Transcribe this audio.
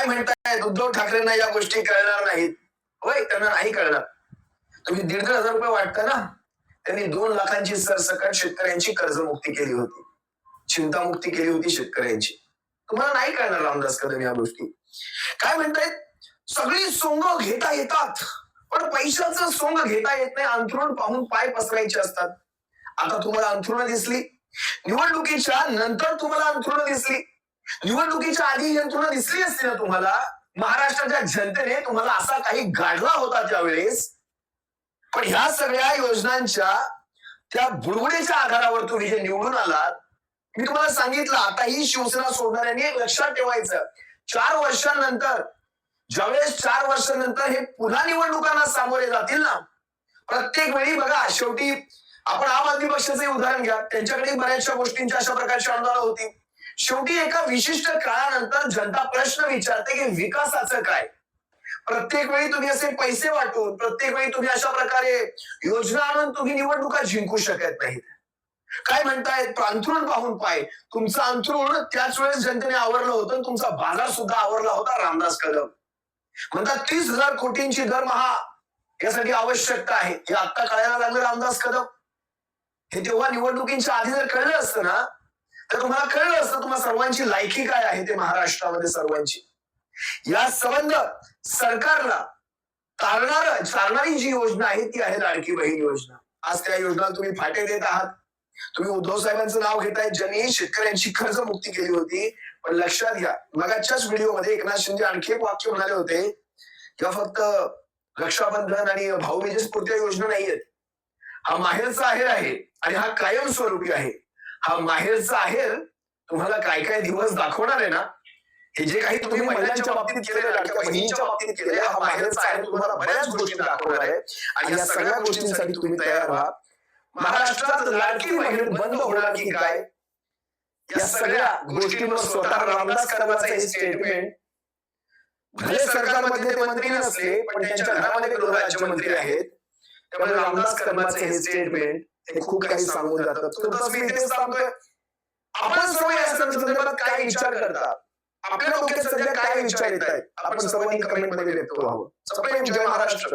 काय म्हणतायत उद्धव ठाकरेंना या गोष्टी कळणार नाहीत. होय त्यांना नाही कळणार. तुम्ही दीड दीड हजार रुपये वाटतं ना? त्यांनी दोन लाखांची सरसकट शेतकऱ्यांची कर्जमुक्ती केली होती. चिंतामुक्ती केली होती शेतकऱ्यांची. तुम्हाला नाही कळणार रामदास कदम या गोष्टी. काय म्हणतायत? सगळी सोंग घेता येतात. पण पैशाचं सोंग घेता येत नाही. अंथरुण पाहून पाय पसरायचे असतात. आता तुम्हाला अंथरुण दिसली. निवडणुकीच्या नंतर तुम्हाला अंथरुण दिसली. निवडणुकीच्या आधी यंत्रणा दिसली असती ना तुम्हाला? महाराष्ट्राच्या जनतेने तुम्हाला असा काही गाडला होता त्यावेळेस. पण ह्या सगळ्या योजनांच्या त्या बुडबुडीच्या आधारावर तुम्ही जे निवडून आलात. मी तुम्हाला सांगितलं आता ही शिवसेना सोडणाऱ्यांनी एक लक्षात ठेवायचं. चार वर्षांनंतर ज्यावेळेस चार वर्षानंतर हे पुन्हा निवडणुकांना सामोरे जातील ना प्रत्येक वेळी बघा शेवटी आपण आम आदमी पक्षाचे उदाहरण घ्या. त्यांच्याकडे बऱ्याचशा गोष्टींची अशा प्रकारची आंदोलनं होती. शेवटी एका विशिष्ट काळानंतर जनता प्रश्न विचारते की विकासाचं काय? प्रत्येक वेळी तुम्ही असे पैसे वाटून प्रत्येक वेळी तुम्ही अशा प्रकारे योजना आणून तुम्ही निवडणुका जिंकू शकत नाहीत. काय म्हणतायत? अंथरुण पाहून पाय. तुमचं अंथरुण त्याच वेळेस जनतेने आवरलं होतं आणि तुमचा बाजार सुद्धा आवरला होता रामदास कदम. म्हणतात तीस हजार कोटींची दरमहा यासाठी आवश्यकता आहे. हे आता कळायला लागलं रामदास कदम. हे तेव्हा निवडणुकींच्या आधी जर कळलं असतं ना तर तुम्हाला कळलं असतं तुम्हाला सर्वांची लायकी काय आहे ते महाराष्ट्रामध्ये सर्वांची. या संबंध सरकारला तारणार चालणारी जी योजना आहे ती आहे लाडकी बहीण योजना. आज त्या योजना तुम्ही फाटे देत आहात. तुम्ही उद्धव साहेबांचं नाव घेताय ज्यांनी शेतकऱ्यांची कर्जमुक्ती केली होती. पण लक्षात घ्या मगाच्याच व्हिडिओमध्ये एकनाथ शिंदे आणखी एक वाक्य म्हणाले होते किंवा फक्त रक्षाबंधन आणि भाऊबीजेच पुरत्या योजना नाहीयेत. हा माहेरचा आहेर आहे आणि हा कायमस्वरूपी आहे. हा माहेरचा आहेर तुम्हाला काय काय दिवस दाखवणार आहे ना हे जे काही तुम्ही महिलांच्या बाबतीत केलेलं लाडक्या बहिणीच्या बाबतीत केलेलं हा माहेरचा आहेर तुम्हाला बऱ्याच गोष्टी दाखवणार आहे. आणि या सगळ्या गोष्टींसाठी तुम्ही तयार व्हा. महाराष्ट्रात लाडकी बहीण बंद होणार की काय? या सगळ्या गोष्टींवर स्वतः रामदास कदमाचं हे स्टेटमेंट भले सरकारमध्ये ते मंत्री नसले पण त्यांच्या घरामध्ये गृहराज्यमंत्री आहेत. त्यामुळे रामदास कदमाचे हे स्टेटमेंट हे खूप काही सांगून जातात तुमचं मी इथेच सांगतोय. आपण सर्व या संदर्भात काय विचार करता? आपल्या डोक्यात सध्या काय विचार येत आहेत? आपण सर्वांनी कमेंटमध्ये सप्रेम जय महाराष्ट्र.